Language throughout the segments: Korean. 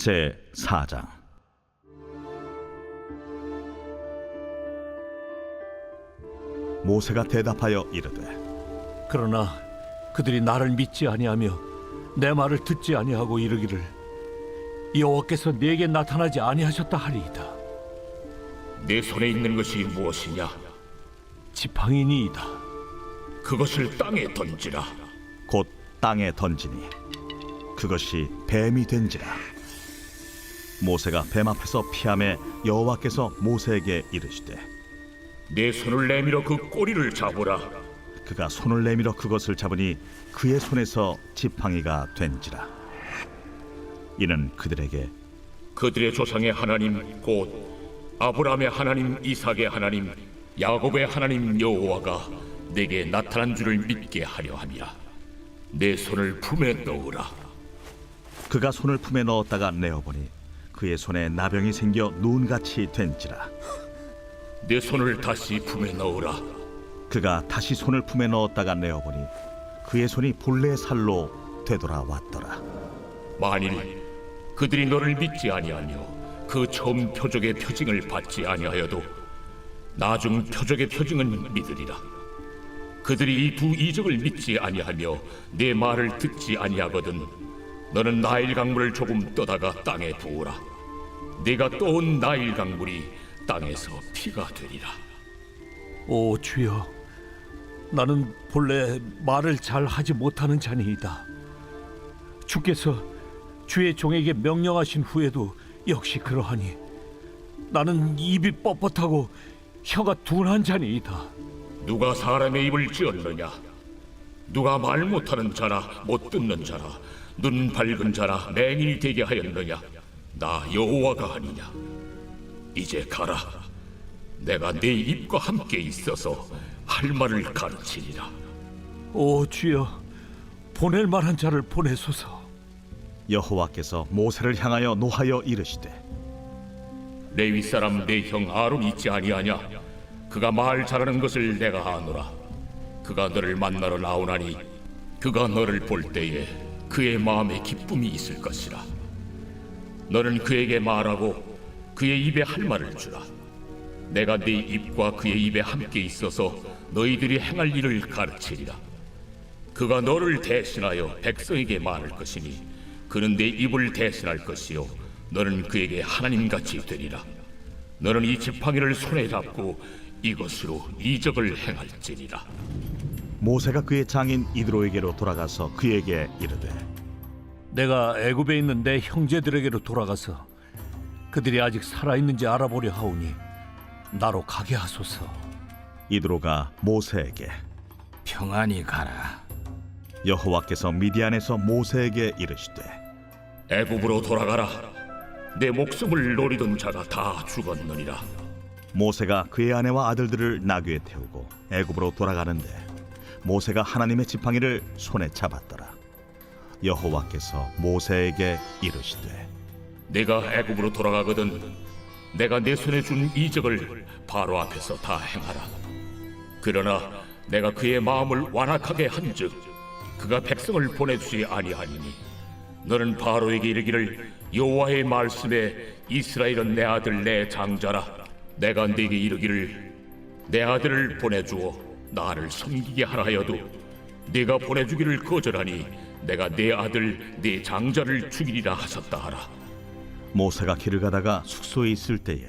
제 4장 모세가 대답하여 이르되 그러나 그들이 나를 믿지 아니하며 내 말을 듣지 아니하고 이르기를 여호와께서 내게 나타나지 아니하셨다 하리이다 내 손에 있는 것이 무엇이냐? 지팡이니이다 그것을 땅에 던지라. 곧 땅에 던지니 그것이 뱀이 된지라 모세가 뱀 앞에서 피함에 여호와께서 모세에게 이르시되 내 손을 내밀어 그 꼬리를 잡으라. 그가 손을 내밀어 그것을 잡으니 그의 손에서 지팡이가 된지라 이는 그들에게 그들의 조상의 하나님 곧 아브라함의 하나님, 이삭의 하나님, 야곱의 하나님 여호와가 내게 나타난 줄을 믿게 하려 함이라. 내 손을 품에 넣으라. 그가 손을 품에 넣었다가 내어보니 그의 손에 나병이 생겨 눈같이 된지라 내 손을 다시 품에 넣으라. 그가 다시 손을 품에 넣었다가 내어보니 그의 손이 본래 살로 되돌아왔더라 만일 그들이 너를 믿지 아니하며 그 처음 표적의 표징을 받지 아니하여도 나중 표적의 표징은 믿으리라. 그들이 이 두 이적을 믿지 아니하며 내 말을 듣지 아니하거든 너는 나일 강물을 조금 떠다가 땅에 부으라. 네가 떠온 나일 강물이 땅에서 피가 되리라. 오 주여 나는 본래 말을 잘 하지 못하는 자니이다 주께서 주의 종에게 명령하신 후에도 역시 그러하니 나는 입이 뻣뻣하고 혀가 둔한 자니이다 누가 사람의 입을 찌었느냐? 누가 말 못하는 자나 못 듣는 자나 눈 밝은 자나 맹인이 되게 하였느냐? 나 여호와가 아니냐? 이제 가라. 내가 네 입과 함께 있어서 할 말을 가르치리라. 오 주여 보낼 만한 자를 보내소서 여호와께서 모세를 향하여 노하여 이르시되 레위 사람 내 형 아론 있지 아니하냐? 그가 말 잘하는 것을 내가 아노라. 그가 너를 만나러 나오나니 그가 너를 볼 때에 그의 마음에 기쁨이 있을 것이라. 너는 그에게 말하고 그의 입에 할 말을 주라. 내가 네 입과 그의 입에 함께 있어서 너희들이 행할 일을 가르치리라. 그가 너를 대신하여 백성에게 말할 것이니 그는 내 입을 대신할 것이요 너는 그에게 하나님같이 되리라. 너는 이 지팡이를 손에 잡고 이것으로 이적을 행할지니라. 모세가 그의 장인 이드로에게로 돌아가서 그에게 이르되 내가 애굽에 있는 내 형제들에게로 돌아가서 그들이 아직 살아 있는지 알아보려 하오니 나로 가게 하소서 이드로가 모세에게 평안히 가라. 여호와께서 미디안에서 모세에게 이르시되 애굽으로 돌아가라. 내 목숨을 노리던 자가 다 죽었느니라. 모세가 그의 아내와 아들들을 나귀에 태우고 애굽으로 돌아가는데 모세가 하나님의 지팡이를 손에 잡았더라 여호와께서 모세에게 이르시되 내가 애굽으로 돌아가거든 내가 내 손에 준 이적을 바로 앞에서 다 행하라. 그러나 내가 그의 마음을 완악하게 한즉 그가 백성을 보내주지 아니하니니 너는 바로에게 이르기를 여호와의 말씀에 이스라엘은 내 아들 내 장자라 내가 네게 이르기를 내 아들을 보내주어 나를 섬기게 하라 하여도 네가 보내주기를 거절하니 내가 내 아들 내 장자를 죽이리라 하셨다 하라. 모세가 길을 가다가 숙소에 있을 때에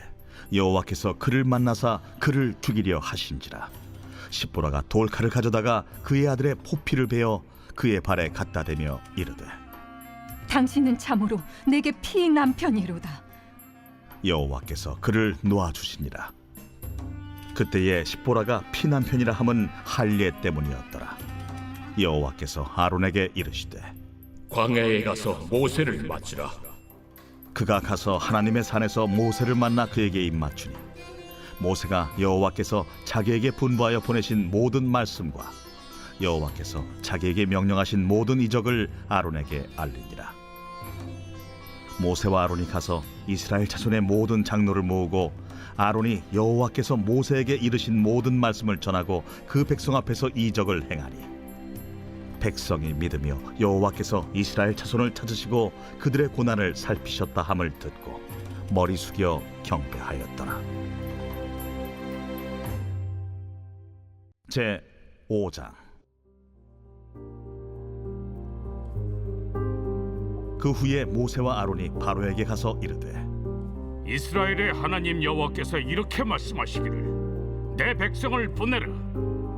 여호와께서 그를 만나사 그를 죽이려 하신지라 십보라가 돌칼을 가져다가 그의 아들의 포피를 베어 그의 발에 갖다 대며 이르되 당신은 참으로 내게 피의 남편이로다. 여호와께서 그를 놓아 주시니라 그때에 십보라가 피난편이라 함은 할례 때문이었더라 여호와께서 아론에게 이르시되 광야에 가서 모세를 맞으라. 그가 가서 하나님의 산에서 모세를 만나 그에게 입맞추니 모세가 여호와께서 자기에게 분부하여 보내신 모든 말씀과 여호와께서 자기에게 명령하신 모든 이적을 아론에게 알리니라 모세와 아론이 가서 이스라엘 자손의 모든 장로를 모으고 아론이 여호와께서 모세에게 이르신 모든 말씀을 전하고 그 백성 앞에서 이적을 행하니 백성이 믿으며 여호와께서 이스라엘 자손을 찾으시고 그들의 고난을 살피셨다 함을 듣고 머리 숙여 경배하였더라. 제 5장 그 후에 모세와 아론이 바로에게 가서 이르되 이스라엘의 하나님 여호와께서 이렇게 말씀하시기를 내 백성을 보내라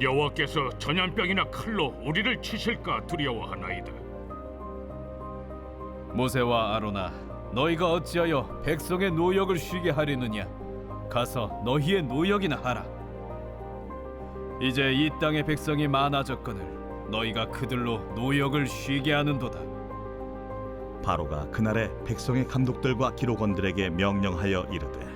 여호와께서 전염병이나 칼로 우리를 치실까 두려워하나이다 모세와 아로나, 너희가 어찌하여 백성의 노역을 쉬게 하려느냐? 가서 너희의 노역이나 하라. 이제 이 땅의 백성이 많아졌거늘 너희가 그들로 노역을 쉬게 하는도다. 바로가 그날에 백성의 감독들과 기록원들에게 명령하여 이르되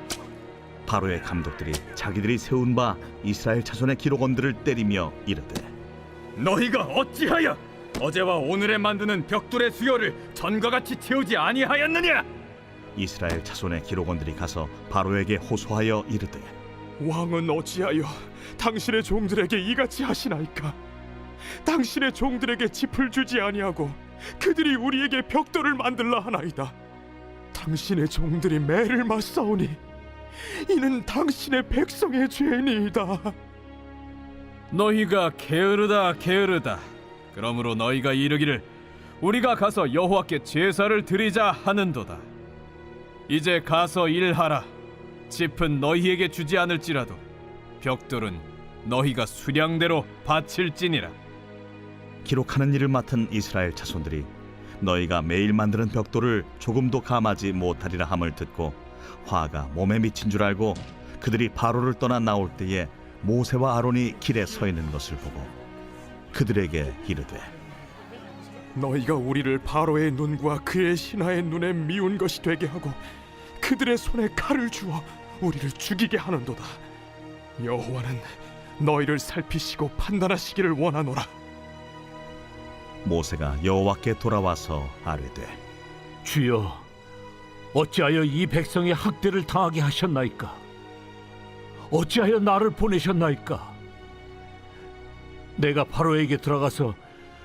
바로의 감독들이 자기들이 세운 바 이스라엘 자손의 기록원들을 때리며 이르되 너희가 어찌하여 어제와 오늘에 만드는 벽돌의 수요를 전과 같이 채우지 아니하였느냐 이스라엘 자손의 기록원들이 가서 바로에게 호소하여 이르되 왕은 어찌하여 당신의 종들에게 이같이 하시나이까? 당신의 종들에게 짚을 주지 아니하고 그들이 우리에게 벽돌을 만들라 하나이다. 당신의 종들이 매를 맞사오니 이는 당신의 백성의 죄니이다. 너희가 게으르다 게으르다. 그러므로 너희가 이르기를 우리가 가서 여호와께 제사를 드리자 하는도다. 이제 가서 일하라. 짚은 너희에게 주지 않을지라도 벽돌은 너희가 수량대로 바칠지니라. 기록하는 일을 맡은 이스라엘 자손들이 너희가 매일 만드는 벽돌을 조금도 감하지 못하리라 함을 듣고 화가 몸에 미친 줄 알고 그들이 바로를 떠나 나올 때에 모세와 아론이 길에 서 있는 것을 보고 그들에게 이르되 너희가 우리를 바로의 눈과 그의 신하의 눈에 미운 것이 되게 하고 그들의 손에 칼을 주어 우리를 죽이게 하는도다. 여호와는 너희를 살피시고 판단하시기를 원하노라. 모세가 여호와께 돌아와서 아뢰되 주여, 어찌하여 이 백성의 학대를 당하게 하셨나이까? 어찌하여 나를 보내셨나이까? 내가 바로에게 들어가서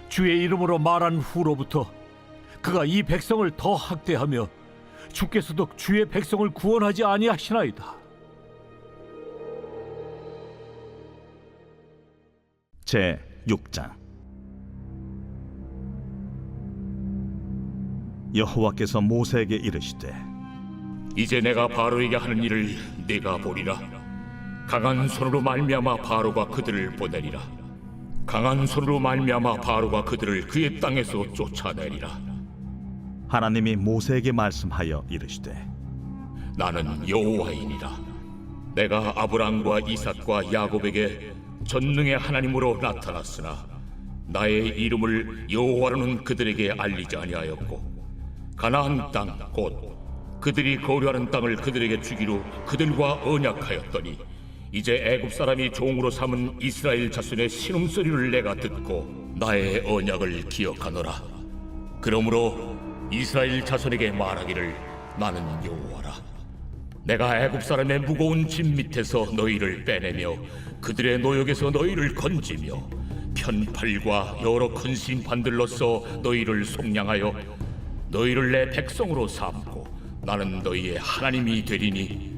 주의 이름으로 말한 후로부터 그가 이 백성을 더 학대하며 주께서도 주의 백성을 구원하지 아니하시나이다. 제 6장 여호와께서 모세에게 이르시되 이제 내가 바로에게 하는 일을 네가 보리라. 강한 손으로 말미암아 바로가 그들을 보내리라. 강한 손으로 말미암아 바로가 그들을 그의 땅에서 쫓아내리라. 하나님이 모세에게 말씀하여 이르시되 나는 여호와이니라. 내가 아브람과 이삭과 야곱에게 전능의 하나님으로 나타났으나 나의 이름을 여호와로는 그들에게 알리지 아니하였고 가나안 땅 곧 그들이 거류하는 땅을 그들에게 주기로 그들과 언약하였더니 이제 애굽 사람이 종으로 삼은 이스라엘 자손의 신음소리를 내가 듣고 나의 언약을 기억하노라 그러므로 이스라엘 자손에게 말하기를 나는 여호와라. 내가 애굽 사람의 무거운 짐 밑에서 너희를 빼내며 그들의 노역에서 너희를 건지며 편팔과 여러 큰 심판들로서 너희를 속량하여 너희를 내 백성으로 삼고 나는 너희의 하나님이 되리니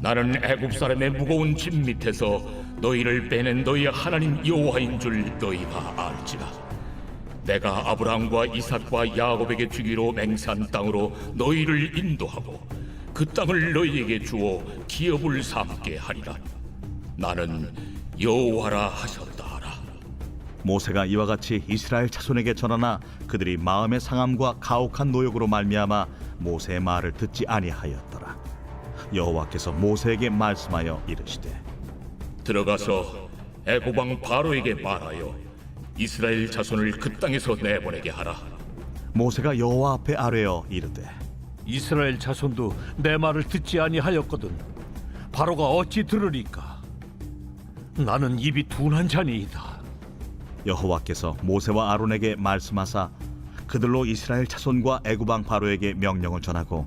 나는 애굽 사람의 무거운 짐 밑에서 너희를 빼낸 너희의 하나님 여호와인 줄 너희가 알지라. 내가 아브라함과 이삭과 야곱에게 주기로 맹세한 땅으로 너희를 인도하고 그 땅을 너희에게 주어 기업을 삼게 하리라. 나는 여호와라 하라 모세가 이와 같이 이스라엘 자손에게 전하나 그들이 마음의 상함과 가혹한 노역으로 말미암아 모세의 말을 듣지 아니하였더라. 여호와께서 모세에게 말씀하여 이르시되 들어가서 애굽 왕 바로에게 말하여 이스라엘 자손을 그 땅에서 내보내게 하라. 모세가 여호와 앞에 아뢰어 이르되 이스라엘 자손도 내 말을 듣지 아니하였거든. 바로가 어찌 들으리까? 나는 입이 둔한 자니이다 여호와께서 모세와 아론에게 말씀하사 그들로 이스라엘 자손과 애굽 왕 바로에게 명령을 전하고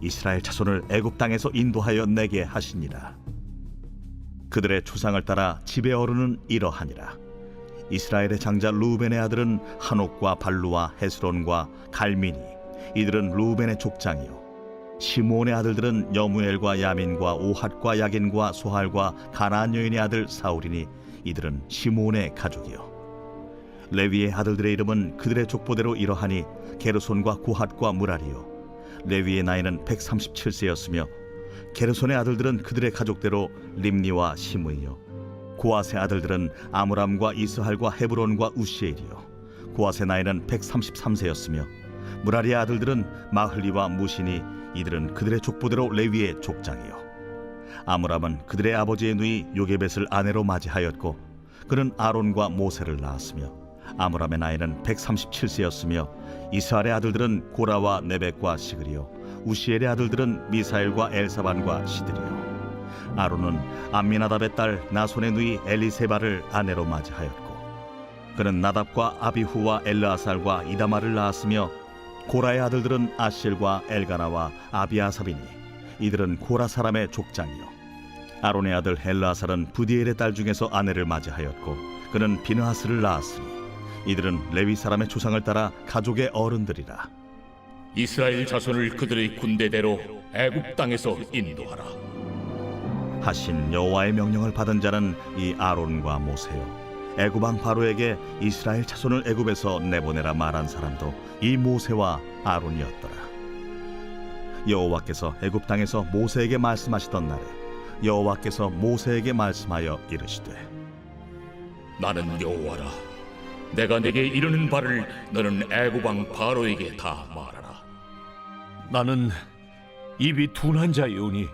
이스라엘 자손을 애굽 땅에서 인도하여 내게 하시니라. 그들의 조상을 따라 집의 어른은 이러하니라. 이스라엘의 장자 루벤의 아들은 한옥과 발루와 헤스론과 갈미니 이들은 루벤의 족장이요. 시므온의 아들들은 여무엘과 야민과 오핫과 야긴과 소할과 가나안 여인의 아들 사울이니 이들은 시므온의 가족이요 레위의 아들들의 이름은 그들의 족보대로 이러하니 게르손과 고핫과 무라리요. 레위의 나이는 137세였으며 게르손의 아들들은 그들의 가족대로 림니와 시므이요. 고아의 아들들은 아므람과 이스할과 헤브론과 우시엘이요. 고아의 나이는 133세였으며 무라리의 아들들은 마흘리와 무시니 이들은 그들의 족보대로 레위의 족장이요. 아므람은 그들의 아버지의 누이 요게벳을 아내로 맞이하였고 그는 아론과 모세를 낳았으며 아므람의 나이는 137세였으며 이스라엘의 아들들은 고라와 네벡과 시그리요 우시엘의 아들들은 미사엘과 엘사반과 시드리요. 아론은 암미나답의 딸 나손의 누이 엘리세바를 아내로 맞이하였고 그는 나답과 아비후와 엘르아살과 이다마를 낳았으며 고라의 아들들은 아실과 엘가나와 아비아삽이니 이들은 고라 사람의 족장이요. 아론의 아들 엘르아살은 부디엘의 딸 중에서 아내를 맞이하였고 그는 비느하스를 낳았으니 이들은 레위 사람의 조상을 따라 가족의 어른들이라. 이스라엘 자손을 그들의 군대대로 애굽 땅에서 인도하라. 하신 여호와의 명령을 받은 자는 이 아론과 모세요. 애굽 왕 바로에게 이스라엘 자손을 애굽에서 내보내라 말한 사람도 이 모세와 아론이었더라. 여호와께서 애굽 땅에서 모세에게 말씀하시던 날에 여호와께서 모세에게 말씀하여 이르시되 나는 여호와라 내가 내게 이르는 바를 너는 애굽 왕 바로에게 다 말하라. 나는 입이 둔한 자이오니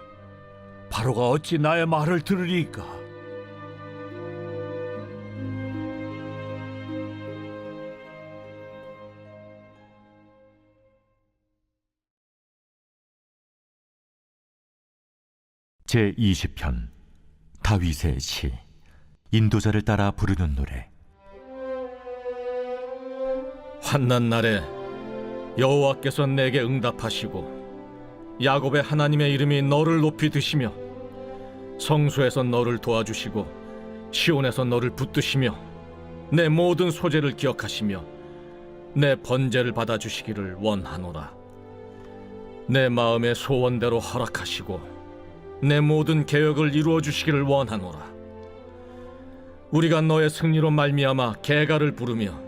바로가 어찌 나의 말을 들으리까? 제 20편 다윗의 시 인도자를 따라 부르는 노래 환난 날에 여호와께서 내게 응답하시고 야곱의 하나님의 이름이 너를 높이 드시며 성소에서 너를 도와주시고 시온에서 너를 붙드시며 내 모든 소재를 기억하시며 내 번제를 받아 주시기를 원하노라. 내 마음의 소원대로 허락하시고 내 모든 계획을 이루어 주시기를 원하노라. 우리가 너의 승리로 말미암아 개가를 부르며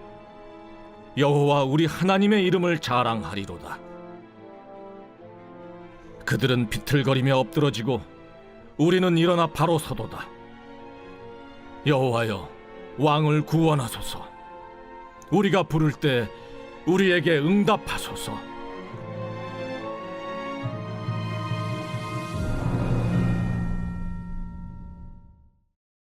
여호와 우리 하나님의 이름을 자랑하리로다. 그들은 비틀거리며 엎드러지고 우리는 일어나 바로 서도다. 여호와여 왕을 구원하소서. 우리가 부를 때 우리에게 응답하소서.